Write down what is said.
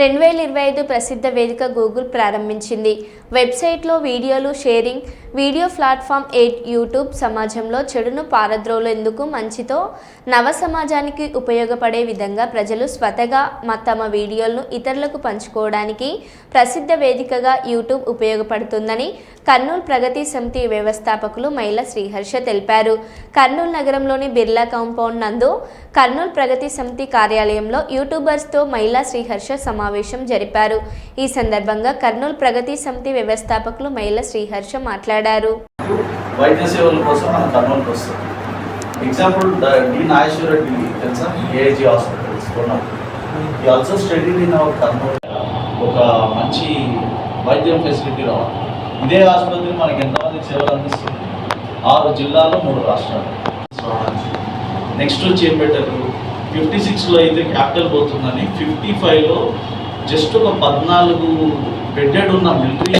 రెండు వేల ఇరవై ఐదు ప్రసిద్ధ వేదిక గూగుల్ ప్రారంభించింది. వెబ్సైట్లో వీడియోలు sharing video platform eight YouTube సమాజంలో చెడును పారద్రోలేందుకు మంచితో నవ సమాజానికి ఉపయోగపడే విధంగా ప్రజలు స్వతగా మ తమ వీడియోలను ఇతరులకు పంచుకోవడానికి ప్రసిద్ధ వేదికగా యూట్యూబ్ ఉపయోగపడుతుందని కర్నూలు ప్రగతి సమితి వ్యవస్థాపకులు మైల శ్రీహర్ష తెలిపారు. కర్నూలు నగరంలోని బిర్లా కాంపౌండ్ నందు కర్నూలు ప్రగతి సమితి కార్యాలయంలో యూట్యూబర్స్తో మైలా శ్రీహర్ష సమావేశం జరిపారు. ఈ సందర్భంగా కర్నూలు ప్రగతి సమితి వ్యవస్థాపకులు మైల శ్రీహర్ష మాట్లాడారు. వైద్య సేవల కోసం మనం కర్నూలుకి వస్తాం. ఎగ్జాంపుల్ డి నాగేశ్వర రెడ్డి తెలుసా? ఏఐజీ హాస్పిటల్స్ కొన్నాం. ఈ also study in our Kurnool. ఒక మంచి వైద్యం ఫెసిలిటీ రావాలి. ఇదే ఆసుపత్రి మనకి ఎంతమంది సేవలు అందిస్తుంది? ఆరు జిల్లాలో మూడు రాష్ట్రాలు. నెక్స్ట్ వచ్చి ఏం పెట్టారు ఫిఫ్టీ సిక్స్లో అయితే క్యాపిటల్ పోతుందని ఫిఫ్టీ ఫైవ్లో జస్ట్ ఒక పద్నాలుగు బెడ్డెడ్ ఉన్న మిలిటరీ